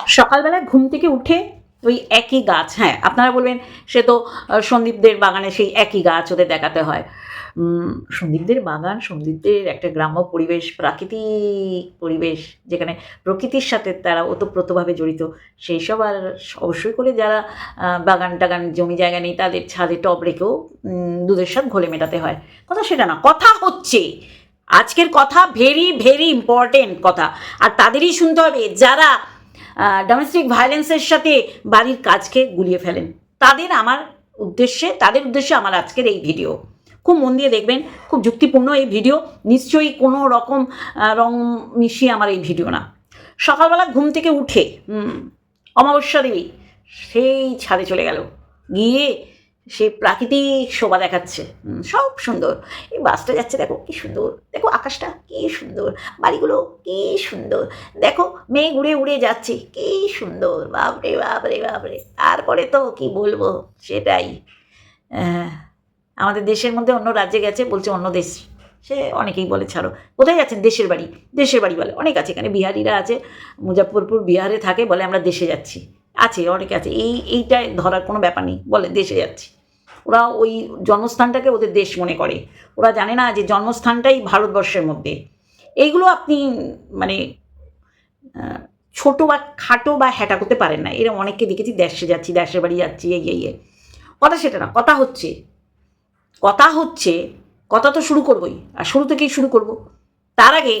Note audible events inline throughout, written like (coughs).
সকালবেলা ঘুম থেকে উঠে ওই একই গাছ হ্যাঁ আপনারা বলবেন সে তো সন্দীপদের বাগানে সেই একই গাছ ওদের দেখাতে হয়। সন্দীপদের বাগান, সন্দীপদের একটা গ্রাম্য পরিবেশ, প্রাকৃতিক পরিবেশ, যেখানে প্রকৃতির সাথে তারা ওতপ্রোতভাবে জড়িত, সেই সব আর অবশ্যই করে যারা বাগান টাগান, জমি জায়গা নেই, তাদের ছাদে টব রেখেও দুধের সাথে ঘোলে মেটাতে হয়। কথা সেটা না, কথা হচ্ছে। আজকের কথা ভেরি ভেরি ইম্পর্টেন্ট কথা। আর তাদেরই শুনতে হবে, যারা ডোমেস্টিক ভায়োলেন্সের সাথে বাড়ির কাজকে গুলিয়ে ফেলেন। তাদের আমার উদ্দেশ্যে, তাদের উদ্দেশ্যে আমার আজকের এই ভিডিও খুব মন দিয়ে দেখবেন, খুব যুক্তিপূর্ণ এই ভিডিও নিশ্চয়ই কোনো রকম রং মিশিয়ে আমার এই ভিডিও না। সকালবেলা ঘুম থেকে উঠে অমাবস্যা দেবী সেই ছাদে চলে গেল। গিয়ে সে প্রাকৃতিক শোভা দেখাচ্ছে। সব সুন্দর। এই বাসটা যাচ্ছে দেখো কি সুন্দর। দেখো আকাশটা কি সুন্দর। বাড়িগুলো কি সুন্দর। দেখো মেঘ উড়ে উড়ে যাচ্ছে কি সুন্দর। বাপরে বাপরে বাপরে। তারপরে তো কি বলব? সেটাই। আহ, আমাদের দেশের মধ্যে অন্য রাজ্যে গেছে বলছে অন্য দেশ। সে অনেকেই বলে ছাড়ো। কোথায় যাচ্ছেন? দেশের বাড়ি। দেশের বাড়ি বলে। অনেক আছে এখানে। বিহারিরা আছে মুজাফরপুর বিহারে থাকে বলে আমরা দেশে যাচ্ছি। আছে অনেকে আছে। এই এইটায় ধরার কোনো ব্যাপার নেই। বলে দেশে যাচ্ছি। ওরা ওই জন্মস্থানটাকে ওদের দেশ মনে করে। ওরা জানে না যে জন্মস্থানটাই ভারতবর্ষের মধ্যে। এইগুলো আপনি মানে ছোটো বা খাটো বা হ্যাটা করতে পারেন না। এরকম অনেককে দেখেছি, দেশে যাচ্ছি, দেশের বাড়ি যাচ্ছি এই এই। কথা সেটা না, কথা হচ্ছে। কথা হচ্ছে, কথা তো শুরু করবই, আর শুরু থেকেই শুরু করব। তার আগে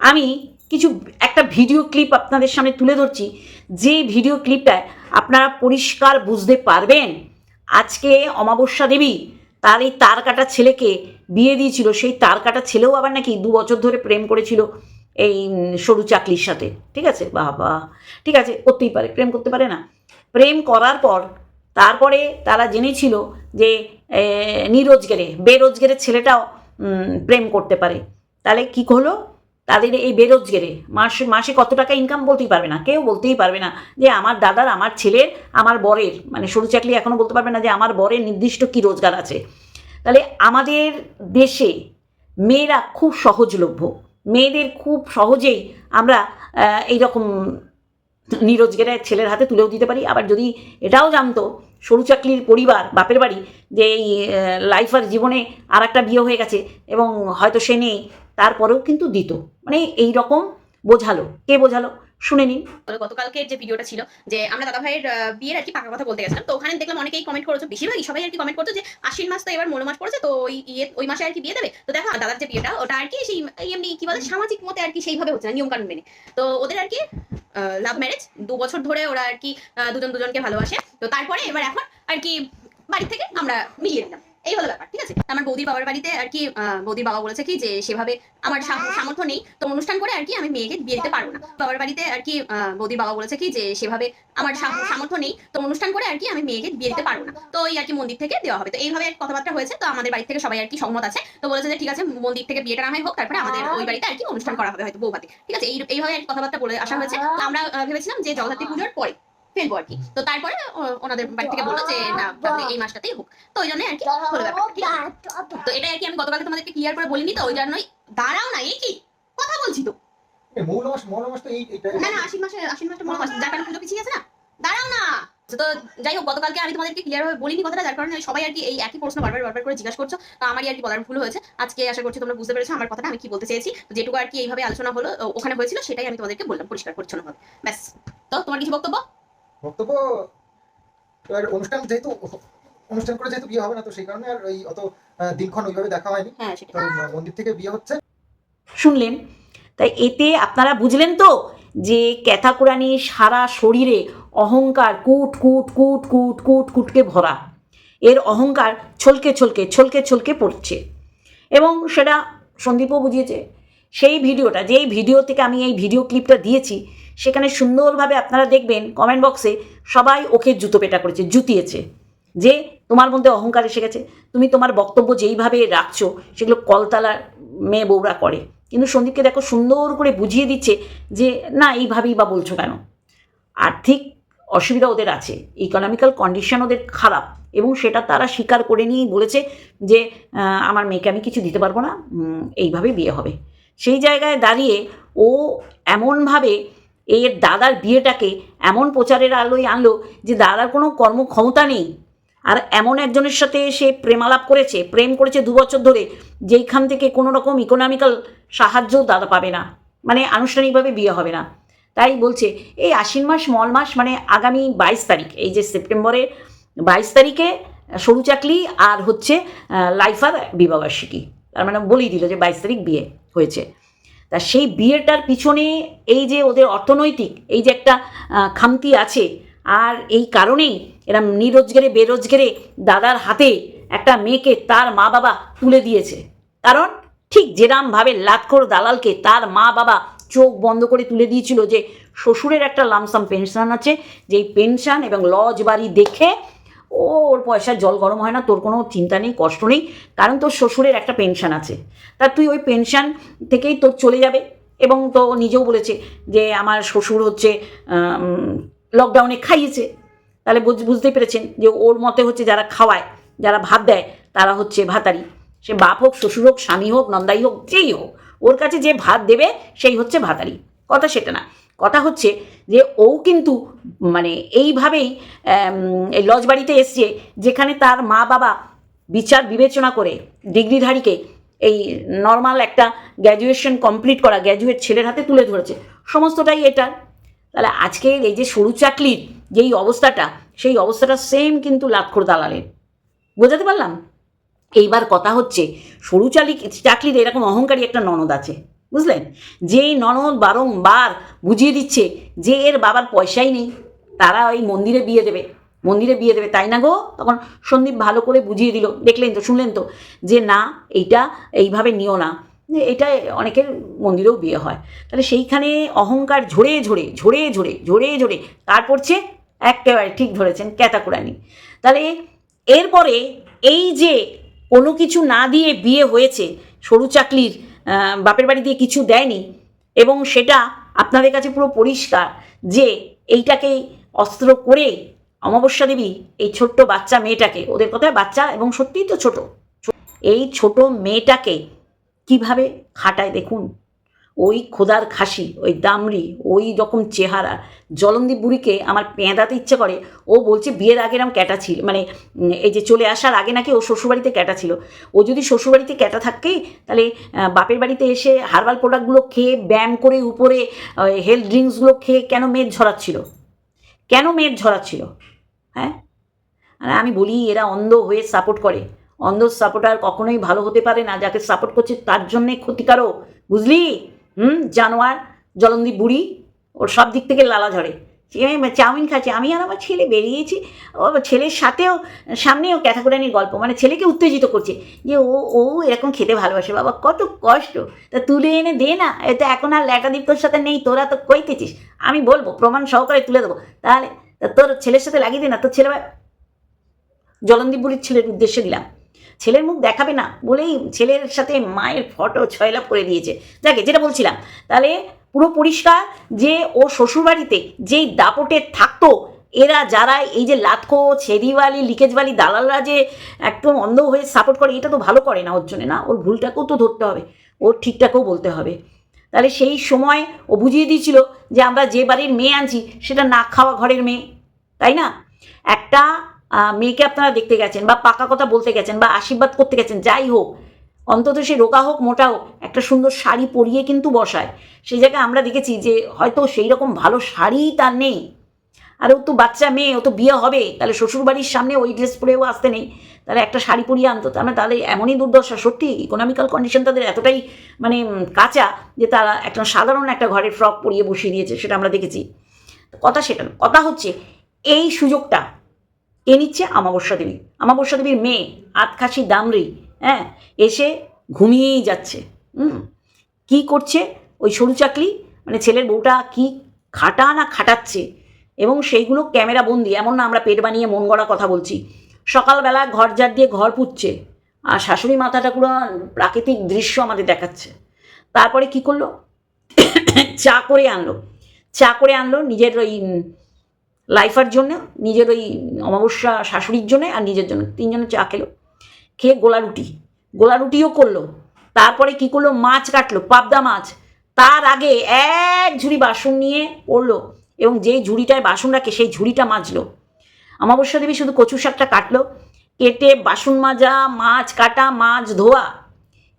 আমি কিছু, একটা ভিডিও ক্লিপ আপনাদের সামনে তুলে ধরছি। যে ভিডিও ক্লিপটায় আপনারা পরিষ্কার বুঝতে পারবেন আজকে অমাবস্যা দেবী, তার এই তার কাটা ছেলেকে বিয়ে দিয়েছিল, সেই তার কাটা ছেলেও আবার নাকি দু বছর ধরে প্রেম করেছিল এই সরু চাকলির সাথে। ঠিক আছে? বাবা। ঠিক আছে, করতেই পারে, প্রেম করতে পারে না। প্রেম করার পর, তারপরে তারা জেনেছিল যে নিরোজগারে, বেরোজগারের ছেলেটাও প্রেম করতে পারে। তাহলে কি হলো? তাদের এই বেরোজগারে। মাসে মাসে কত টাকা ইনকাম বলতেই পারবে না। কেউ বলতেই পারবে না যে আমার দাদার আমার ছেলের আমার বরের মানে সরু চাকলি এখনও বলতে পারবে না যে আমার বরের নির্দিষ্ট কী রোজগার আছে। তাহলে আমাদের দেশে মেয়েরা খুব সহজলভ্য। মেয়েদের খুব সহজেই আমরা আহ, এইরকম নিরোজগারের ছেলের হাতে তুলেও দিতে পারি। আবার যদি এটাও জানতো সরু চাকলির পরিবার বাপের বাড়ি যে এই লাইফার জীবনে আর একটা বিয়ে হয়ে গেছে এবং হয়তো সে নেই তারপরেও কিন্তু দিত। মানে এই রকম বোঝালো। কে বোঝালো? শুনে নিন। তবে গতকালকের যে ভিডিওটা ছিল, যে আমরা দাদা ভাইয়ের বিয়ের আর কি পাকা কথা বলতে গেছিলাম, তো ওখানে দেখলাম অনেকেই কমেন্ট করেছ। বেশিরভাগই সবাই আর কি কমেন্ট করতো যে, আশ্বিন মাস তো এবার মৌল মাস পড়েছে, তো ওই ইয়ে ওই মাসে আর কি বিয়ে দেবে? তো দেখো, দাদার যে বিয়েটা, ওটা আর কি সেই এমনি কি বলে, সামাজিক মতে আর কি সেইভাবে হচ্ছে না নিয়ম কানুন মেনে। তো ওদের আর কি লাভ ম্যারেজ দু বছর ধরে ওরা আর কি দুজন দুজনকে ভালোবাসে। তো তারপরে এবার এখন আর কি বাড়ি থেকে আমরা মিলিয়ে দিলাম এই হলো ব্যাপার, ঠিক আছে? আমার বৌদির বাবার বাড়িতে আর কি বৌদির বাবা বলেছে কি যে, সেভাবে আমার সাম- সামর্থ্য নেই। তো অনুষ্ঠান করে আর কি আমি মেয়েকে বিয়ে দিতে পারব না। বাবার বাড়িতে আর কি বৌদির বাবা বলেছে কি যে, সেভাবে আমার সামর্থ্য নেই। তো অনুষ্ঠান করে আর কি আমি মেয়েকে বিয়ে দিতে পারব না। তো ওই আর কি মন্দির থেকে দেওয়া হবে। তো এইভাবে কথাবার্তা হয়েছে। তো আমাদের বাড়ি থেকে সবাই আর কি সহমত আছে। তো বলেছে যে, ঠিক আছে, মন্দির থেকে বিয়েটা না হয় হোক, তারপরে আমাদের ওই বাড়িতে আর কি অনুষ্ঠান করা হবে হয়তো বৌভাতে ঠিক আছে? এইভাবে আর কথাবার্তা বলে আসা হয়েছে। তো আমরা ভেবেছিলাম যে জগদ্ধাত্রী পুজোর পরে ফেলব আর কি? তো তারপরে ওনাদের বাড়ি থেকে বলল যে না এই মাসটাতেই হোক। তো ওই জন্য আর কি হলো তো এটা আর কি আমি গতকালকে তোমাদেরকে ক্লিয়ার করে বলিনি তো ওই জন্যই দাঁড়াও না এই কি? কথা বলছি তো। এই মৌল মাস মৌল মাস তো এই এইটা না না আশ্বিন মাসে আশ্বিন মাসটা মাস যার কারণে পুজো পিছিয়ে গেছে না? দাঁড়াও না। তো যাই হোক গতকালকে আমি তোমাদেরকে ক্লিয়ার ভাবে বলিনি কথাটা যার কারণে সবাই আর কি এই একই প্রশ্ন বারবার বারবার করে জিজ্ঞাসা করছ। তো আমারই আর কি বলার ভুল হয়েছে। আজকে আশা করছি তোমরা বুঝতে পেরেছ আমার কথাটা আমি কি বলতে চেয়েছি। তো যেটুকু আর কি এইভাবে আলোচনা হলো ওখানে হয়েছিল সেটাই আমি তোমাদেরকে বললাম পরিষ্কার পরিচ্ছন্ন হবে ব্যাস। তো তোমার কিছু বক্তব্য? বক্তব্য এবার অনুষ্ঠান যেহেতু অনুষ্ঠান করে যেহেতু বিয়ে হবে না তো সেই কারণে আর ওই অত দিনক্ষণ ওইভাবে দেখা হয়নি। হ্যাঁ তো মন্দির থেকে বিয়ে হচ্ছে। শুনলেন? তাই এতে আপনারা বুঝলেন তো যে ক্যাথাকুরানি সারা শরীরে অহংকার কুট কুট কুট কুট কুট কুটকে ভরা। এর অহংকার ছলকে ছলকে ছলকে ছলকে পড়ছে। এবং সেটা সন্দীপও বুঝিয়েছে। সেই ভিডিওটা যেই ভিডিও থেকে আমি এই ভিডিও ক্লিপটা দিয়েছি সেখানে সুন্দরভাবে আপনারা দেখবেন কমেন্ট বক্সে সবাই ওকে জুতো পেটা করেছে, জুতিয়েছে। যে তোমার মধ্যে অহংকার এসে গেছে, তুমি তোমার বক্তব্য যেইভাবে রাখছো, সেগুলো কলতালার মেয়ে বউরা করে। কিন্তু সন্দীপকে দেখো সুন্দর করে বুঝিয়ে দিচ্ছে যে, না, এইভাবেই বা বলছো কেন? আর্থিক অসুবিধা ওদের আছে ইকোনমিক্যাল কন্ডিশন ওদের খারাপ এবং সেটা তারা স্বীকার করে নিয়েই বলেছে যে আমার মেয়েকে আমি কিছু দিতে পারব না এইভাবে বিয়ে হবে। সেই জায়গায় দাঁড়িয়ে ও এমনভাবে এর দাদার বিয়েটাকে এমন প্রচারের আলোয় আনলো যে দাদার কোনো কর্মক্ষমতা নেই। আর এমন একজনের সাথে সে প্রেমালাপ করেছে, প্রেম করেছে দু বছর ধরে, যেইখান থেকে কোনো রকম ইকোনমিক্যাল সাহায্য দাদা পাবে না। মানে আনুষ্ঠানিকভাবে বিয়ে হবে না। তাই বলছে, এই আশ্বিন মাস, মল মাস মানে আগামী বাইশ তারিখ, এই যে সেপ্টেম্বরের বাইশ তারিখে সরু চাকলি আর হচ্ছে লাইফার বিবাহবার্ষিকী। তার মানে বলেই দিল যে বাইশ তারিখ বিয়ে হয়েছে। তা সেই বিয়েটার পিছনে এই যে ওদের অর্থনৈতিক, এই যে একটা খামতি আছে, আর এই কারণেই এরা নিরোজগারে, বেরোজগারে দাদার হাতে একটা মেয়েকে তার মা বাবা তুলে দিয়েছে। কারণ ঠিক যেরামভাবে লাটখোর দালালকে তার মা বাবা চোখ বন্ধ করে তুলে দিয়েছিল যে শ্বশুরের একটা লামসাম পেনশন আছে, যেই পেনশন এবং লজ বাড়ি দেখে ও ওর পয়সা জল গরম হয় না, তোর কোনো চিন্তা নেই, কষ্ট নেই, কারণ তোর শ্বশুরের একটা পেনশন আছে। তা তুই ওই পেনশন থেকেই তোর চলে যাবে এবং তো নিজেও বলেছে যে আমার শ্বশুর হচ্ছে লকডাউনে খাইয়েছে। তাহলে বুঝ- বুঝতেই পেরেছেন যে ওর মতে হচ্ছে যারা খাওয়ায়, যারা ভাত দেয়, তারা হচ্ছে ভাতারি। সে বাপ হোক, শ্বশুর হোক, স্বামী হোক, নন্দাই হোক, যেই হোক, ওর কাছে যে ভাত দেবে, সেই হচ্ছে ভাতারি। কথা সেটা না। কথা হচ্ছে যে ও কিন্তু মানে এইভাবেই এই লজ বাড়িতে এসছে যেখানে তার মা বাবা বিচার বিবেচনা করে ডিগ্রিধারীকে এই নর্মাল একটা গ্র্যাজুয়েশন কমপ্লিট করা গ্র্যাজুয়েট ছেলের হাতে তুলে ধরেছে। সমস্তটাই এটার তাহলে আজকের এই যে সরু চাকলির যেই অবস্থাটা, সেই অবস্থাটা সেম কিন্তু লাক্ষর দালালের। বোঝাতে পারলাম? এইবার কথা হচ্ছে, সরু চালি চাকরির এরকম অহংকারী একটা ননদ আছে। বুঝলেন? যেই ননদ বারংবার বুঝিয়ে দিচ্ছে যে এর বাবার পয়সাই নেই, তারা ওই মন্দিরে বিয়ে দেবে। মন্দিরে বিয়ে দেবে, তাই না গো? তখন সন্দীপ ভালো করে বুঝিয়ে দিল। দেখলেন তো, শুনলেন তো, যে না, এইটা এইভাবে নিও না। এটা অনেকের মন্দিরেও বিয়ে হয়। তাহলে সেইখানে অহংকার ঝরে ঝরে ঝরে ঝরে ঝরে ঝরে কার পড়ছে একেবারে ঠিক ধরেছেন ক্যাতাকুরানি। তাহলে এরপরে এই যে কোনো কিছু না দিয়ে বিয়ে হয়েছে, সরু চাকলির বাপের বাড়ি দিয়ে কিছু দেয়নি। এবং সেটা আপনাদের কাছে পুরো পরিষ্কার যে এইটাকে অস্ত্র করে অমাবস্যা দেবী এই ছোট্ট বাচ্চা মেয়েটাকে, ওদের কথায় বাচ্চা এবং সত্যিই তো ছোট। এই ছোট মেয়েটাকে কীভাবে খাটায় দেখুন। ওই খোদার খাসি, ওই দামড়ি, ওই রকম চেহারা জলন্দীপ বুড়িকে আমার পেঁদাতে ইচ্ছে করে। ও বলছে, বিয়ের আগে এরম ক্যাটা ছিল। মানে এই যে চলে আসার আগে নাকি ও শ্বশুরবাড়িতে ক্যাটা ছিল। ও যদি শ্বশুরবাড়িতে ক্যাটা থাকে, তাহলে বাপের বাড়িতে এসে হার্বাল প্রোডাক্টগুলো খেয়ে, ব্যায়াম করে উপরে হেলথ ড্রিঙ্কসগুলো খেয়ে কেন মেদ ঝরাচ্ছিল? কেন মেদ ঝরাচ্ছিল? হ্যাঁ? আর আমি বলি, এরা অন্ধ হয়ে সাপোর্ট করে। অন্ধ সাপোর্টার কখনোই ভালো হতে পারে না। যাকে সাপোর্ট করছে তার জন্যে ক্ষতিকারক। বুঝলি? হুম, জানোয়ার, জলন্দীপ বুড়ি, ওর সব দিক থেকে লালা ঝরে চাউমিন খাচ্ছে। আমি আর আমার ছেলে বেরিয়েছি। ও ছেলের সাথেও সামনেও ক্যাথাকুরানির গল্প। মানে ছেলেকে উত্তেজিত করছে যে ও ও এরকম খেতে ভালোবাসে। বাবা, কত কষ্ট। তা তুলে এনে দে না। এটা এখন আর ল্যাটাদীপ তোর সাথে নেই, তোরা তো কইতেছিস। আমি বলব, প্রমাণ সহকারে তুলে দেবো। তাহলে তোর ছেলের সাথে লাগিয়ে দে না। তোর ছেলে জলন্দীপ বুড়ির ছেলের উদ্দেশ্যে দিলাম। ছেলের মুখ দেখাবে না বলেই ছেলের সাথে মায়ের ফটো ছয়লাভ করে দিয়েছে। যাকে যেটা বলছিলাম, তাহলে পুরো পরিষ্কার যে ও শ্বশুরবাড়িতে যেই দাপটে থাকতো, এরা যারা এই যে লাতকো, ছেদিওয়ালি, লিকেজওয়ালি, দালালরা যে একদম অন্ধ হয়ে সাপোর্ট করে, এটা তো ভালো করে না ওর জন্য, না? ওর ভুলটাকেও তো ধরতে হবে, ওর ঠিকটাকেও বলতে হবে। তাহলে সেই সময় ও বুঝিয়ে দিয়েছিল যে আমরা যে বাড়ির মেয়ে আনছি, সেটা না খাওয়া ঘরের মেয়ে, তাই না? একটা মেয়েকে আপনারা দেখতে গেছেন বা পাকা কথা বলতে গেছেন বা আশীর্বাদ করতে গেছেন, যাই হোক, অন্তত সে রোগা হোক, মোটা হোক, একটা সুন্দর শাড়ি পরিয়ে কিন্তু বসায়। সেই জায়গায় আমরা দেখেছি যে হয়তো সেই রকম ভালো শাড়ি তার নেই। আর ও তো বাচ্চা মেয়ে, ও তো বিয়ে হবে, তাহলে শ্বশুরবাড়ির সামনে ওই ড্রেস পরেও আসতে নেই। তাহলে একটা শাড়ি পরিয়ে আনতো মানে তাহলে এমনই দুর্দশা, সত্যি ইকোনমিক্যাল কন্ডিশন তাদের এতটাই মানে কাঁচা যে তারা একটা সাধারণ একটা ঘরের ফ্রক পরিয়ে বসিয়ে দিয়েছে, সেটা আমরা দেখেছি। কথা সেটা কথা হচ্ছে, এই সুযোগটা কে নিচ্ছে আমাবস্যা দেবী। আমাবস্যা দেবীর মেয়ে আতখাসি দামরি হ্যাঁ এসে ঘুমিয়েই যাচ্ছে, হুম। কী করছে? ওই সরু চাকলি মানে ছেলের বউটা কি খাটা না খাটাচ্ছে? এবং সেইগুলো ক্যামেরা বন্দি, এমন না আমরা পেট বানিয়ে মন গড়া কথা বলছি। সকালবেলা ঘর ঝাড় দিয়ে ঘর পুচ্ছে আর শাশুড়ি মাথাটা পুরো প্রাকৃতিক দৃশ্য আমাদের দেখাচ্ছে। তারপরে কি করল? (coughs) চা করে আনলো। চা করে আনলো, নিজের ওই লাইফার জন্য, নিজের ওই অমাবস্যা শাশুড়ির জন্য আর নিজের জন্য, তিনজনে চা খেলো। খেয়ে গোলা রুটি। গোলা রুটিও করল। তারপরে কি করল? মাছ কাটলো, পাবদা মাছ। তার আগে এক ঝুড়ি বাসন নিয়ে পড়ল এবং যেই ঝুড়িটায় বাসন রাখে, সেই ঝুড়িটা মাজলো। অমাবস্যা দেবী শুধু কচু শাকটা কাটলো। কেটে বাসন মাজা, মাছ কাটা, মাছ ধোয়া।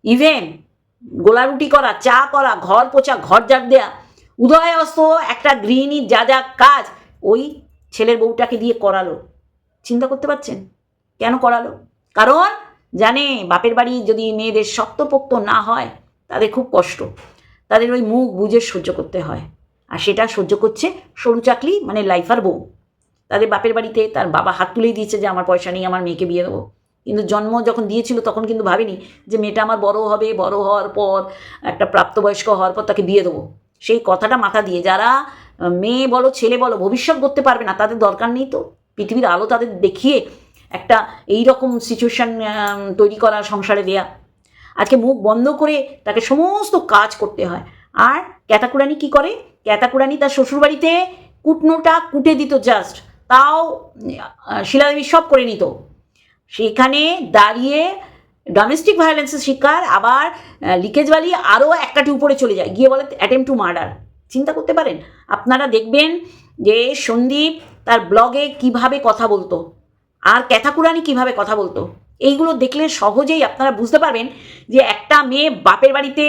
ইভেন গোলা রুটি করা, চা করা, ঘর পোছা ঘর ঝাড় দেয়া। উদয় অস্ত একটা গৃহিণীর যা যা কাজ, ওই ছেলের বউটাকে দিয়ে করালো। চিন্তা করতে পারছেন? কেন করালো? কারণ জানে, বাপের বাড়ি যদি মেয়েদের শক্তপোক্ত না হয়, তাদের খুব কষ্ট। তাদের ওই মুখ বুঝে সহ্য করতে হয়। আর সেটা সহ্য করছে সরু চাকলি মানে লাইফার বউ। তাদের বাপের বাড়িতে তার বাবা হাত তুলেই দিয়েছে যে, আমার পয়সা নেই, আমার মেয়েকে বিয়ে দেবো। কিন্তু জন্ম যখন দিয়েছিল, তখন কিন্তু ভাবেনি যে, মেয়েটা আমার বড় হবে, বড় হওয়ার পর, একটা প্রাপ্তবয়স্ক হওয়ার পর তাকে বিয়ে দেবো। সেই কথাটা মাথা দিয়ে যারা মেয়ে বলো, ছেলে বলো, ভবিষ্যৎ করতে পারবে না, তাদের দরকার নেই তো। পৃথিবীর আলো তাদের দেখিয়ে একটা এই রকম সিচুয়েশান তৈরি করা, সংসারে দেয়া। আজকে মুখ বন্ধ করে তাকে সমস্ত কাজ করতে হয়। আর ক্যাতাকুরানি কি করে? ক্যাতাকুরানি তার শ্বশুরবাড়িতে কুটনোটা কুটে দিত জাস্ট তাও শিলাদেবী সব করে নিত। সেখানে দাঁড়িয়ে ডোমেস্টিক ভায়োলেন্সের শিকার, আবার লিকেজ বালি আরও এক কাঠি উপরে চলে যায়। গিয়ে বলে অ্যাটেম্প টু মার্ডার চিন্তা করতে পারেন? আপনারা দেখবেন যে সন্দীপ তার ব্লগে কীভাবে কথা বলতো আর ক্যাথাকুরানি কীভাবে কথা বলতো। এইগুলো দেখলে সহজেই আপনারা বুঝতে পারবেন যে একটা মেয়ে বাপের বাড়িতে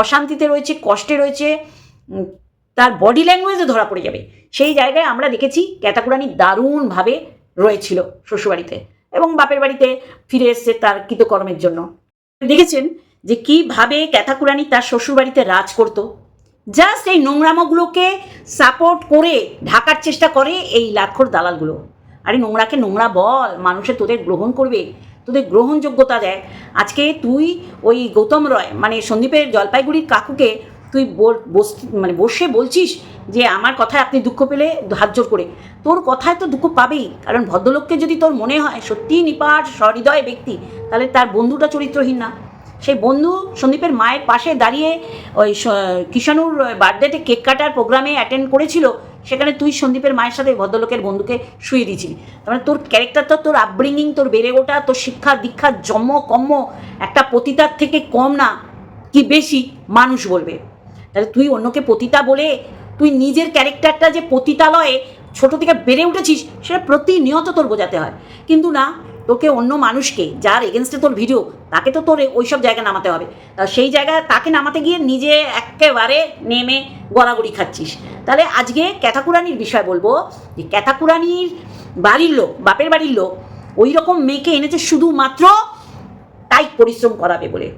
অশান্তিতে রয়েছে, কষ্টে রয়েছে তার বডি ল্যাঙ্গুয়েজে ধরা পড়ে যাবে। সেই জায়গায় আমরা দেখেছি ক্যাতাকুরানি দারুণভাবে রয়েছিল শ্বশুরবাড়িতে এবং বাপের বাড়িতে ফিরে এসছে তার কৃতকর্মের জন্য। দেখেছেন যে কীভাবে ক্যাথাকুরানি তার শ্বশুরবাড়িতে রাজ করতো জাস্ট এই নোংরামোগুলোকে সাপোর্ট করে ঢাকার চেষ্টা করে এই লাক্ষর দালালগুলো। আরে নোংরাকে নোংরা বল, মানুষে তোদের গ্রহণ করবে, তোদের গ্রহণযোগ্যতা দেয়। আজকে তুই ওই গৌতম রয় মানে সন্দীপের জলপাইগুড়ির কাকুকে তুই বস মানে বসে বলছিস যে আমার কথায় আপনি দুঃখ পেলে হাত জোর করে। তোর কথায় তো দুঃখ পাবেই, কারণ ভদ্রলোককে যদি তোর মনে হয় সত্যিই নিপাট, সহৃদয় ব্যক্তি, তাহলে তার বন্ধুটা চরিত্রহীন না। সেই বন্ধু সন্দীপের মায়ের পাশে দাঁড়িয়ে ওই কিষাণুর বার্থডেতে কেক কাটার প্রোগ্রামে অ্যাটেন্ড করেছিল, সেখানে তুই সন্দীপের মায়ের সাথে ভদ্রলোকের বন্ধুকে শুয়ে দিয়েছিলি। তার তোর ক্যারেক্টার তো তোর আপব্রিঙ্গিং তোর বেড়ে ওঠা, তোর শিক্ষা, দীক্ষা, জন্ম কম্ম একটা পতিতার থেকে কম না, কি বেশি মানুষ বলবে। তাহলে তুই অন্যকে পতিতা বলে, তুই নিজের ক্যারেক্টারটা যে পতিতালয়ে ছোট থেকে বেড়ে উঠেছিস, সেটা প্রতিনিয়ত তোর বোঝাতে হয়। কিন্তু না তোকে অন্য মানুষকে যার এগেনস্টে তোর ভিডিও তাকে তো তোর ওই সব জায়গায় নামাতে হবে। তা সেই জায়গায় তাকে নামাতে গিয়ে নিজে একেবারে নেমে গড়াগড়ি খাচ্ছিস। তাহলে আজকে ক্যাথাকুরানির বিষয় বলব, যে ক্যাথাকুরানির বাড়ির লোক, বাপের বাড়ির লোক ওই রকম মেয়েকে এনেছে শুধুমাত্র তাই পরিশ্রম করাবে বলে।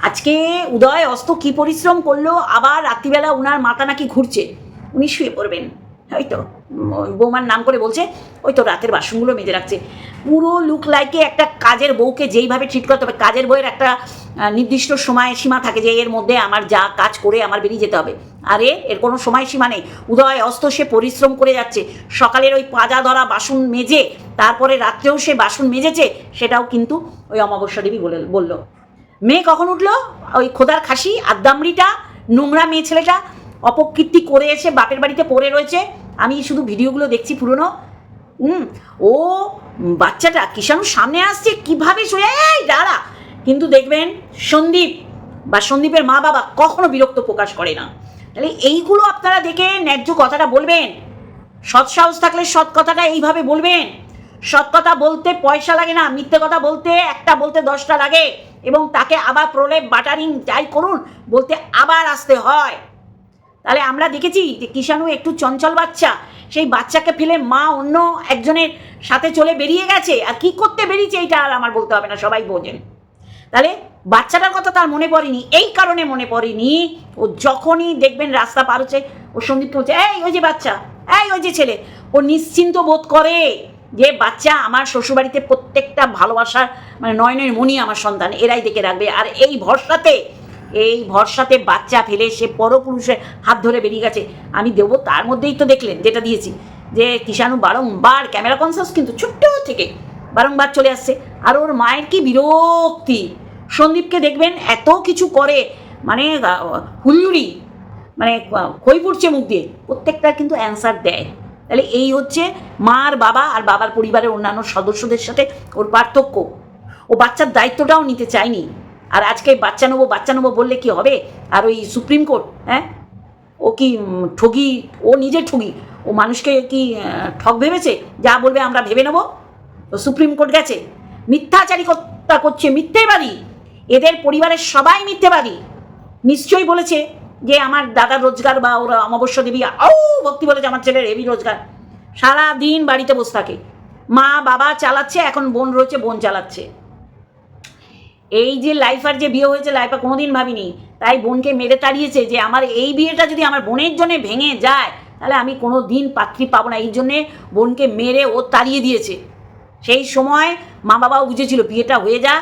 আজকে উদয় অস্ত কি পরিশ্রম করল, আবার রাত্রিবেলা উনার মাথা নাকি ঘুরছে, উনি শুয়ে পড়বেন। ওই তো বৌমার নাম করে বলছে, ওই তো রাতের বাসনগুলো মেজে রাখছে। পুরো লুক লাইকে একটা কাজের বউকে যেইভাবে ট্রিট করতে হবে, কাজের বউয়ের একটা নির্দিষ্ট সময় সীমা থাকে যে এর মধ্যে আমার যা কাজ করে আমার বেরিয়ে যেতে হবে। আরে, এর কোনো সময় সীমা নেই। উদয় অস্ত, সে পরিশ্রম করে যাচ্ছে। সকালের ওই পাজা ধরা বাসন মেজে, তারপরে রাত্রেও সে বাসন মেজেছে, সেটাও কিন্তু ওই অমাবস্যা দেবী বলে, বলল। মেয়ে কখন উঠল? ওই খোদার খাসি আদ্দামড়িটা নোংরা মেয়ে ছেলেটা অপকীর্তি করে এসে বাপের বাড়িতে পড়ে রয়েছে। আমি শুধু ভিডিওগুলো দেখছি পুরনো। হুম, ও বাচ্চাটা কিষাণুর সামনে আসছে, কীভাবে শুয়ে? এই, দাঁড়া। কিন্তু দেখবেন, সন্দীপ বা সন্দীপের মা বাবা কখনো বিরক্ত প্রকাশ করে না। তাহলে এইগুলো আপনারা দেখে ন্যায্য কথাটা বলবেন। সৎ সাহস থাকলে সৎ কথাটা এইভাবে বলবেন। সৎ কথা বলতে পয়সা লাগে না, মিথ্যে কথা বলতে একটা বলতে দশটা লাগে। এবং তাকে আবার প্রলেপ, বাটারিং, যাই করুন, বলতে আবার আসতে হয়। তাহলে আমরা দেখেছি যে কিষাণু একটু চঞ্চল বাচ্চা। সেই বাচ্চাকে ফেলে মা অন্য একজনের সাথে চলে বেরিয়ে গেছে। আর কি করতে বেরিয়েছে এইটা আর আমার বলতে হবে না, সবাই বোঝেন। তাহলে বাচ্চাটার কথা তার মনে পড়েনি, এই কারণে মনে পড়েনি। ও যখনই দেখবেন রাস্তা পার হচ্ছে, ও সন্দীপকে বলছে, এই, ওই যে বাচ্চা, এই, ওই যে ছেলে। ও নিশ্চিন্ত বোধ করে যে বাচ্চা আমার শ্বশুরবাড়িতে প্রত্যেকটা ভালোবাসার মানে নয় নয় মনি আমার সন্তান, এরাই দেখে রাখবে। আর এই ভরসাতে এই ভরসাতে বাচ্চা ফেলে সে পরপুরুষের হাত ধরে বেরিয়ে গেছে। আমি দেবো, তার মধ্যেই তো দেখলেন, যেটা দিয়েছি। যে কিষাণু বারংবার ক্যামেরা কনসাস কিন্তু ছোট্ট থেকে বারংবার চলে আসছে। আর ওর মায়ের কি বিরক্তি। সন্দীপকে দেখবেন, এত কিছু করে মানে হুল্লুড়ি মানে খই পড়ছে মুখ দিয়ে। প্রত্যেকটা কিন্তু অ্যান্সার দেয়। তাহলে এই হচ্ছে মার বাবা আর বাবার পরিবারের অন্যান্য সদস্যদের সাথে ওর পার্থক্য। ও বাচ্চার দায়িত্বটাও নিতে চায়নি। আর আজকে বাচ্চা নেব বাচ্চা নেব বললে কি হবে? আর ওই সুপ্রিম কোর্ট হ্যাঁ? ও কি ঠগি? ও নিজে ঠগি? ও মানুষকে কি ঠগ ভেবেছে? যা বলবে আমরা ভেবে নেব। তো সুপ্রিম কোর্ট গেছে। মিথ্যাচারিকতা করছে মিথ্যেবাদী। এদের পরিবারের সবাই মিথ্যেবাদী। নিশ্চয়ই বলেছে যে আমার দাদার রোজগার বা ওরা অমাবস্যা দেবী ও ভক্তি বলেছে আমার ছেলের হেভি রোজগার। সারা দিন বাড়িতে বসে থাকে। মা বাবা চালাচ্ছে, এখন বোন রয়েছে, বোন চালাচ্ছে। এই যে লাইফার যে বিয়ে হয়েছে, লাইফা কোনোদিন ভাবিনি। তাই বোনকে মেরে তাড়িয়েছে যে আমার এই বিয়েটা যদি আমার বোনের জন্য ভেঙে যায়, তাহলে আমি কোনো দিন পাত্রী পাবো না। এই জন্যে বোনকে মেরে ও তাড়িয়ে দিয়েছে। সেই সময় মা বাবাও বুঝেছিল, বিয়েটা হয়ে যা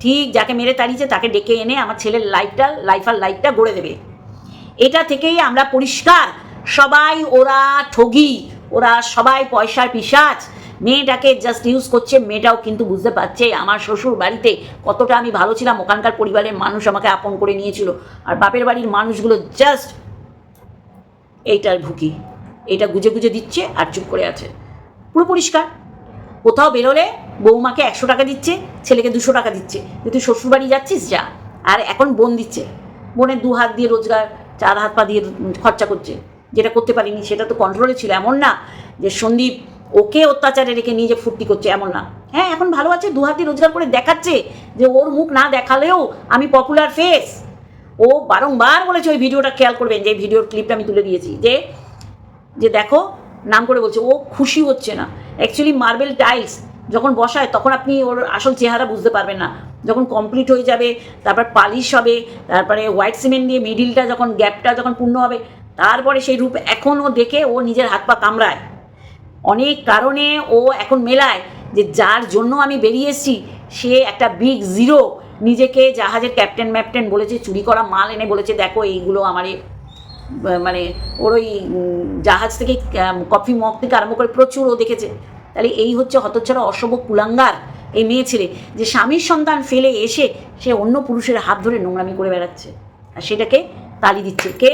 ঠিক যাকে মেরে তাড়িয়েছে, তাকে ডেকে এনে আমার ছেলের লাইফটা লাইফার লাইফটা গড়ে দেবে। এটা থেকেই আমরা পরিষ্কার, সবাই ওরা ঠগি, ওরা সবাই পয়সার পিসাচ মেয়েটাকে জাস্ট ইউজ করছে, মেয়েটাও কিন্তু বুঝতে পারছে আমার শ্বশুর বাড়িতে কতটা আমি ভালো ছিলাম, ওখানকার পরিবারের মানুষ আমাকে আপন করে নিয়েছিল। আর বাপের বাড়ির মানুষগুলো জাস্ট এইটার ভুকি এটা গুজে গুজে দিচ্ছে আর চুপ করে আছে। পুরো পরিষ্কার। কোথাও বেরোলে বৌমাকে একশো টাকা দিচ্ছে, ছেলেকে দুশো টাকা দিচ্ছে। তুই শ্বশুরবাড়ি যাচ্ছিস, যা। আর এখন বোন দিচ্ছে। বোনের দু হাত দিয়ে রোজগার, চার হাত পা দিয়ে খরচা করছে। যেটা করতে পারিনি, সেটা তো কন্ট্রোলে ছিল। এমন না যে সন্দীপ ওকে অত্যাচারে রেখে নিজে ফুর্তি করছে, এমন না। হ্যাঁ এখন ভালো আছে দু হাত রোজগার করে দেখাচ্ছে যে ওর মুখ না দেখালেও আমি পপুলার ফেস ও বারংবার বলেছে ওই ভিডিওটা খেয়াল করবেন, যে ভিডিওর ক্লিপটা আমি তুলে দিয়েছি, যে যে দেখো, নাম করে বলছে, ও খুশি হচ্ছে না। অ্যাকচুয়ালি মার্বেল টাইলস যখন বসায়, তখন আপনি ওর আসল চেহারা বুঝতে পারবেন না। যখন কমপ্লিট হয়ে যাবে, তারপর পালিশ হবে, তারপরে হোয়াইট সিমেন্ট দিয়ে মিডিলটা যখন গ্যাপটা যখন পূর্ণ হবে, তারপরে সেই রূপ এখনও দেখে ও নিজের হাত পা কামড়ায়। অনেক কারণে ও এখন মেলায় যে যার জন্য আমি বেরিয়ে এসেছি, সে একটা বিগ জিরো নিজেকে জাহাজের ক্যাপ্টেন ম্যাপ্টেন বলেছে, চুরি করা মাল এনে বলেছে, দেখো, এইগুলো আমার মানে ওর ওই জাহাজ থেকে কফি মগ থেকে আরম্ভ করে প্রচুর ও দেখেছে। তাহলে এই হচ্ছে হতচ্ছাড়া অশুভ কুলাঙ্গার, এই মেয়ে ছেলে, যে স্বামীর সন্তান ফেলে এসে সে অন্য পুরুষের হাত ধরে নোংরামি করে বেড়াচ্ছে। আর সেটাকে তালি দিচ্ছে। কে?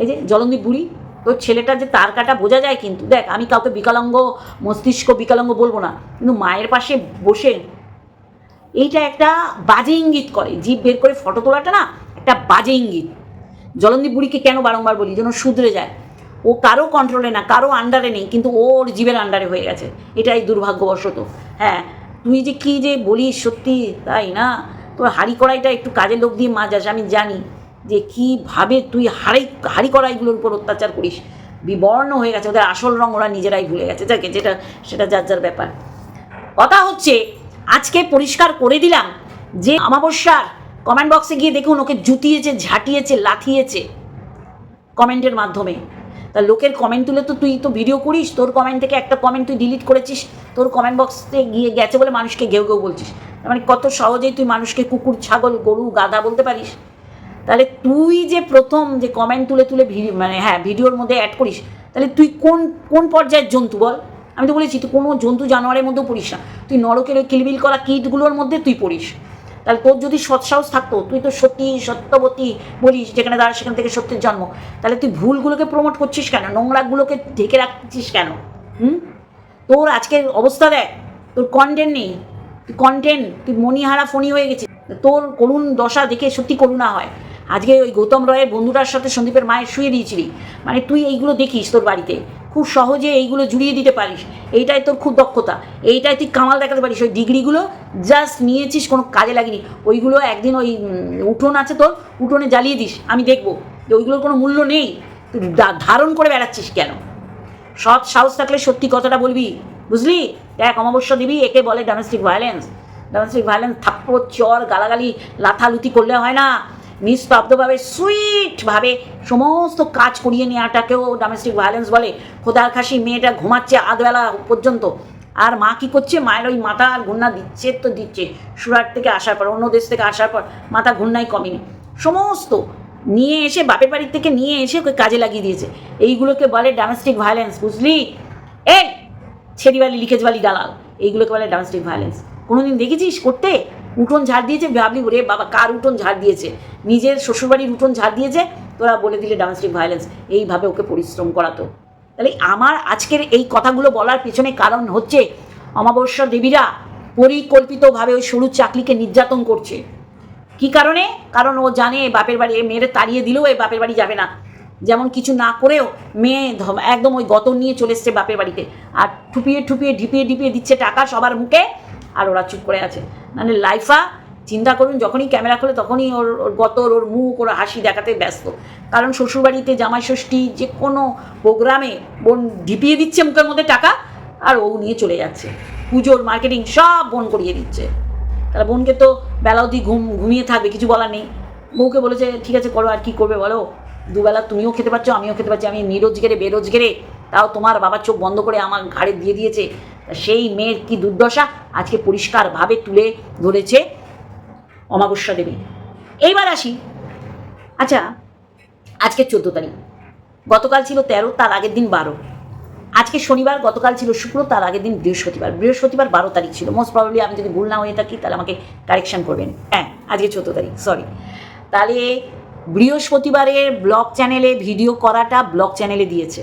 এই যে জলন্দীপ বুড়ি। তোর ছেলেটা যে তার কাটা বোঝা যায় কিন্তু, দেখ, আমি কাউকে বিকলাঙ্গ মস্তিষ্ক, বিকলাঙ্গ বলব না, কিন্তু মায়ের পাশে বসে এইটা একটা বাজে ইঙ্গিত করে। জিভ বের করে ফটো তোলাটা না, একটা বাজে ইঙ্গিত। জলন্দীপ বুড়িকে কেন বারংবার বলি? যেন শুধরে যায়। ও কারও কন্ট্রোলে না, কারও আন্ডারে নেই, কিন্তু ওর জীবের আন্ডারে হয়ে গেছে। এটাই দুর্ভাগ্যবশত। হ্যাঁ তুই যে কি যে বলিস সত্যি, তাই না? তোর হাড়ি কড়াইটা একটু কাজে লোক দিয়ে মাজাস আমি জানি। যে কীভাবে তুই হাড়ি হাড়ি কড়াইগুলোর উপর অত্যাচার করিস। বিবর্ণ হয়ে গেছে, ওদের আসল রং ওরা নিজেরাই ভুলে গেছে। যাকে যেটা, সেটা যার যার ব্যাপার। কথা হচ্ছে, আজকে পরিষ্কার করে দিলাম যে অমাবস্যার কমেন্ট বক্সে গিয়ে দেখুন, ওকে জুতিয়েছে, ঝাঁটিয়েছে, লাথিয়েছে কমেন্টের মাধ্যমে। তা লোকের কমেন্ট তুলে তো তুই তো ভিডিও করিস, তোর কমেন্ট থেকে একটা কমেন্ট তুই ডিলিট করেছিস, তোর কমেন্ট বক্সে গিয়ে গেছে বলে মানুষকে ঘেউ ঘেউ বলছিস। মানে কত সহজেই তুই মানুষকে কুকুর, ছাগল, গরু, গাধা বলতে পারিস। তাহলে তুই যে প্রথম যে কমেন্ট তুলে তুলে ভিডিও মানে হ্যাঁ ভিডিওর মধ্যে অ্যাড করিস, তাহলে তুই কোন কোন পর্যায়ের জন্তু বল? আমি তো বলেছি, তুই কোনো জন্তু জানোয়ারের মধ্যেও পড়িস না। তুই নরকের ওই কিলবিল করা কীটগুলোর মধ্যে তুই পড়িস। তাহলে তোর যদি সৎসাহস থাকতো, তুই তো সত্যি সত্যবতী বলিস, যেখানে দাঁড়া সেখান থেকে সত্যের জন্ম। তাহলে তুই ভুলগুলোকে প্রমোট করছিস কেন? নোংরাগুলোকে ঢেকে রাখছিস কেন? হুম? তোর আজকের অবস্থা দেখ, তোর কন্টেন্ট নেই। তুই কন্টেন্ট তুই মনিহারা ফণি হয়ে গেছিস। তোর করুণ দশা দেখে সত্যি করুণা হয়। আজকে ওই গৌতম রয়ের বন্ধুটার সাথে সন্দীপের মায়ের শুয়ে দিয়েছিলি। মানে তুই এইগুলো দেখিস তোর বাড়িতে। খুব সহজে এইগুলো জুড়িয়ে দিতে পারিস। এইটাই তোর খুব দক্ষতা। এইটাই তুই কামাল দেখাতে পারিস। ওই ডিগ্রিগুলো জাস্ট নিয়েছিস, কোনো কাজে লাগেনি। ওইগুলো একদিন ওই উঠোন আছে তোর, উঠোনে জ্বালিয়ে দিস। আমি দেখব যে ওইগুলোর কোনো মূল্য নেই। তুই ধারণ করে বেড়াচ্ছিস কেন? সৎ সাহস থাকলে সত্যি কথাটা বলবি। বুঝলি? দেখ, অমাবস্যা দিবি, একে বলে ডোমেস্টিক ভায়োলেন্স ডোমেস্টিক ভায়োলেন্স থাপ্পড়, চর, গালাগালি, লাথালুতি করলে হয় না। নিস্তব্ধভাবে সুইটভাবে সমস্ত কাজ করিয়ে নেওয়াটাকেও ডোমেস্টিক ভায়োলেন্স বলে। খোদার খাসি, মেয়েটা ঘুমাচ্ছে আধবেলা পর্যন্ত। আর মা কি করছে? মায়ের ওই মাথা আর ঘূর্ণা দিচ্ছে, তো দিচ্ছে। সুরাট থেকে আসার পর, অন্য দেশ থেকে আসার পর মাথা ঘূর্ণাই কমেনি। সমস্ত নিয়ে এসে, বাপের বাড়ির থেকে নিয়ে এসে ওকে কাজে লাগিয়ে দিয়েছে। এইগুলোকে বলে ডোমেস্টিক ভায়োলেন্স বুঝলি? এই ছেড়িবালি, লিখেজবালি, দালাল। এইগুলোকে বলে ডোমেস্টিক ভায়োলেন্স কোনোদিন দেখেছিস করতে? উঠোন ঝাড় দিয়েছে, ভাবলি রে বাবা, কার উঠোন ঝাড় দিয়েছে? নিজের শ্বশুরবাড়ির উঠোন ঝাড় দিয়েছে, তোরা বলে দিলে ডোমেস্টিক ভায়োলেন্স এইভাবে ওকে পরিশ্রম করাতো। তাহলে আমার আজকের এই কথাগুলো বলার পেছনে কারণ হচ্ছে অমাবস্যা দেবীরা পরিকল্পিতভাবে ওই সরু চাকলিকে নির্যাতন করছে। কি কারণে? কারণ ও জানে বাপের বাড়ি মেয়েরে তাড়িয়ে দিলেও এ বাপের বাড়ি যাবে না। যেমন কিছু না করেও মেয়ে একদম ওই গতর নিয়ে চলে এসছে বাপের বাড়িতে। আর ঠুপিয়ে ঠুপিয়ে ঢিপিয়ে ঢিপিয়ে দিচ্ছে টাকা সবার মুখে। আর ওরা চুপ করে আছে। মানে লাইফা, চিন্তা করুন, যখনই ক্যামেরা খোলে তখনই ওর ওর গতর, ওর মুখ, ওর হাসি দেখাতে ব্যস্ত। কারণ শ্বশুরবাড়িতে জামাই ষষ্ঠী যে কোনো প্রোগ্রামে বোন ঢিপিয়ে দিচ্ছে মুখের মধ্যে টাকা, আর ও নিয়ে চলে যাচ্ছে। পুজোর মার্কেটিং সব বোন করিয়ে দিচ্ছে। তাহলে বোনকে তো বেলা অবধি ঘুম, ঘুমিয়ে থাকবে, কিছু বলার নেই। বউকে বলেছে, ঠিক আছে, করো, আর কি করবে বলো? দুবেলা তুমিও খেতে পারছ, আমিও খেতে পারছি, আমি নিরোজগেরে, বেরোজগেরে, তাও তোমার বাবার চোখ বন্ধ করে আমার ঘাড়ে দিয়ে দিয়েছে। সেই মেয়ের কি দুর্দশা? আজকে পরিষ্কারভাবে তুলে ধরেছে অমাবস্যা দেবী। এইবার আসি। আচ্ছা আজকে চোদ্দ তারিখ। গতকাল ছিল তেরো, তার আগের দিন বারো। আজকে শনিবার, গতকাল ছিল শুক্র, তার আগের দিন বৃহস্পতিবার। বৃহস্পতিবার বারো তারিখ ছিল। মোস্ট প্রবলি আমি যদি ভুল না হয়ে থাকি, তাহলে আমাকে কারেকশন করবেন। হ্যাঁ আজকে চোদ্দ তারিখ সরি তাহলে বৃহস্পতিবারের ব্লগ চ্যানেলে ভিডিও করাটা, ব্লগ চ্যানেলে দিয়েছে।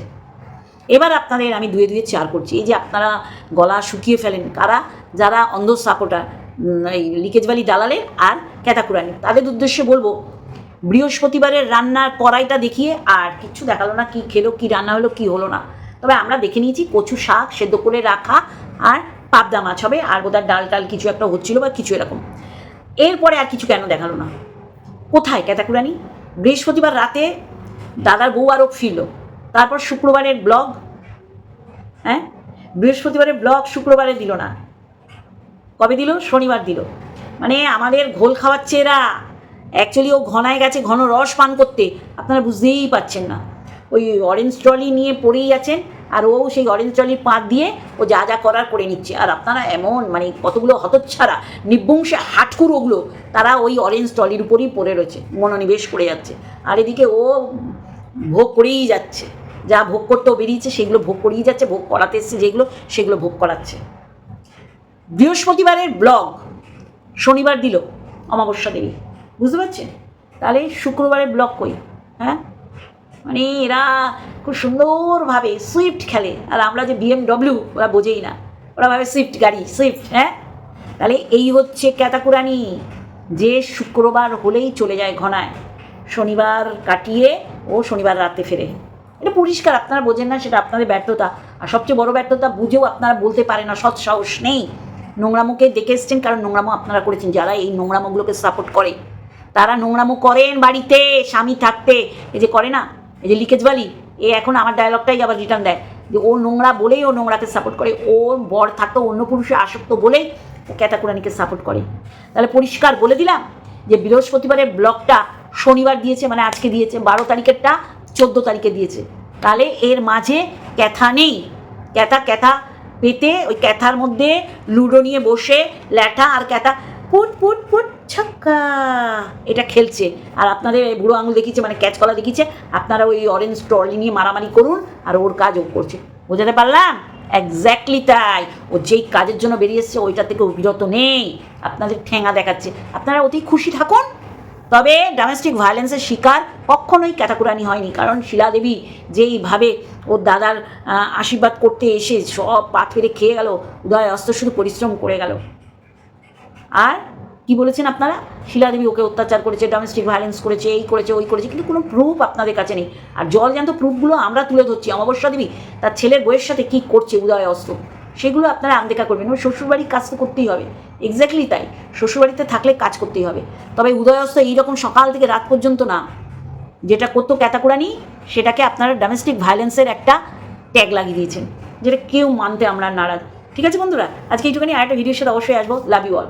এবার আপনাদের আমি দুয়ে দুয়ে চার করছি। এই যে আপনারা গলা শুকিয়ে ফেলেন, কারা? যারা অন্ধ সাপোর্টার এই লিকেজ বালি দালালের আর ক্যাতাকুরানি তাদের উদ্দেশ্যে বলব, বৃহস্পতিবারের রান্নার কড়াইটা দেখিয়ে আর কিচ্ছু দেখাল না, কি খেলো, কি রান্না হলো, কি হলো না। তবে আমরা দেখে নিয়েছি কচু শাক সেদ্ধ করে রাখা আর পাবদা মাছ হবে, আর বোধহয় ডাল টাল কিছু একটা হচ্ছিল বা কিছু এরকম। এরপরে আর কিছু কেন দেখাল না? কোথায় ক্যাতাকুরানি বৃহস্পতিবার রাতে দাদার বউ আরও ফিরল। তারপর শুক্রবারের ব্লগ হ্যাঁ? বৃহস্পতিবারের ব্লগ শুক্রবারে দিল না। কবে দিল? শনিবার দিল। মানে আমাদের ঘোল খাওয়াচ্ছে এরা। অ্যাকচুয়ালি ও ঘনায় গেছে, ঘন রস পান করতে। আপনারা বুঝতেই পাচ্ছেন না। ওই অরেঞ্জ ট্রলি নিয়ে পড়েই আছেন, আর ও সেই অরেঞ্জ ট্রলির পাত দিয়ে ও যা যা করার করে নিচ্ছে। আর আপনারা এমন মানে কতগুলো হতচ্ছাড়া নিবংশে হাটকুর ওগুলো, তারা ওই অরেঞ্জ ট্রলির উপরেই পড়ে রয়েছে, মনোনিবেশ করে যাচ্ছে। আর এদিকে ও ভোগ করেই যাচ্ছে। যা ভোগ করতেও বেরিয়েছে, সেগুলো ভোগ করেই যাচ্ছে, ভোগ করাতে এসছে যেগুলো, সেগুলো ভোগ করাচ্ছে। বৃহস্পতিবারের ব্লগ শনিবার দিল অমাবস্যা দেবী। বুঝতে পারছেন? তাহলে শুক্রবারের ব্লগ কই? হ্যাঁ? মানে এরা খুব সুন্দরভাবে সুইফট খেলে। আর আমরা যে বিএমডব্লিউ ওরা বোঝেই না। ওরা ভাবে সুইফট গাড়ি, সুইফট হ্যাঁ? তাহলে এই হচ্ছে ক্যাতাকুরানি। যে শুক্রবার হলেই চলে যায় ঘনায়। শনিবার কাটিয়ে ও শনিবার রাতে ফেরে। এটা পরিষ্কার, আপনারা বোঝেন না সেটা আপনাদের ব্যর্থতা। আর সবচেয়ে বড় ব্যর্থতা বুঝেও আপনারা বলতে পারে না, সৎ সাহস নেই। নোংরামোকে দেখে এসছেন, কারণ নোংরামো আপনারা করেছেন। যারা এই নোংরামোগুলোকে সাপোর্ট করে, তারা নোংরামো করেন বাড়িতে, স্বামী থাকতে। এই যে করে না, এই যে লিকেজ বালি, এ এখন আমার ডায়লগটাই আবার রিটার্ন দেয়। যে ও নোংরা বলেই ও নোংরাকে সাপোর্ট করে। ও বর থাকতো, অন্য পুরুষে আসক্ত বলেই ও ক্যাতাকুরানিকে সাপোর্ট করে। তাহলে পরিষ্কার বলে দিলাম যে বৃহস্পতিবারের ব্লগটা শনিবার দিয়েছে মানে আজকে দিয়েছে, বারো তারিখেরটা চোদ্দ তারিখে দিয়েছে। তাহলে এর মাঝে ক্যাথা নেই। ক্যাথা ক্যাথা পেতে ওই ক্যাথার মধ্যে লুডো নিয়ে বসে, ল্যাঠা আর ক্যাথা পুট পুট পুট, ছক্কা, এটা খেলছে। আর আপনাদের বুড়ো আঙুল দেখিয়েছে মানে ক্যাচ কলা দেখিয়েছে, আপনারা ওই অরেঞ্জ ট্রলি নিয়ে মারামারি করুন আর ওর কাজ ও করছে। বোঝাতে পারলাম? একজ্যাক্টলি তাই। ও যেই কাজের জন্য বেরিয়ে এসছে ওইটা থেকে বিরত নেই। আপনাদের ঠেঙা দেখাচ্ছে। আপনারা অতি খুশি থাকুন। তবে ডোমেস্টিক ভায়োলেন্সের শিকার কখনোই ক্যাটাকুরানি হয়নি, কারণ শিলাদেবী যেইভাবে ওর দাদার আশীর্বাদ করতে এসে সব পা ফেরে খেয়ে গেল, উদয় অস্ত শুধু পরিশ্রম করে গেল। আর কি বলেছেন আপনারা? শিলাদেবী ওকে অত্যাচার করেছে ডোমেস্টিক ভায়োলেন্স করেছে, এই করেছে, ওই করেছে, কিন্তু কোনো প্রুফ আপনাদের কাছে নেই। আর জল জ্যান্ত প্রুফগুলো আমরা তুলে ধরছি। অমাবস্যা দেবী তার ছেলের বইয়ের সাথে কী করছে উদয় অস্ত সেগুলো আপনারা আনদেখা করবেন। ওর শ্বশুরবাড়ির কাজ তো করতেই হবে। এক্স্যাক্টলি তাই। শ্বশুরবাড়িতে থাকলে কাজ করতেই হবে। তবে উদয়স্ত এইরকম সকাল থেকে রাত পর্যন্ত না। যেটা করতো ক্যাতাকুরানি সেটাকে আপনারা ডোমেস্টিক ভায়োলেন্সের একটা ট্যাগ লাগিয়ে দিয়েছেন। যেটা কেউ মানতে আমরা নারাজ। ঠিক আছে বন্ধুরা? আজকে এইটুখানি। আরেকটা ভিডিওর সাথে অবশ্যই আসব। Love you all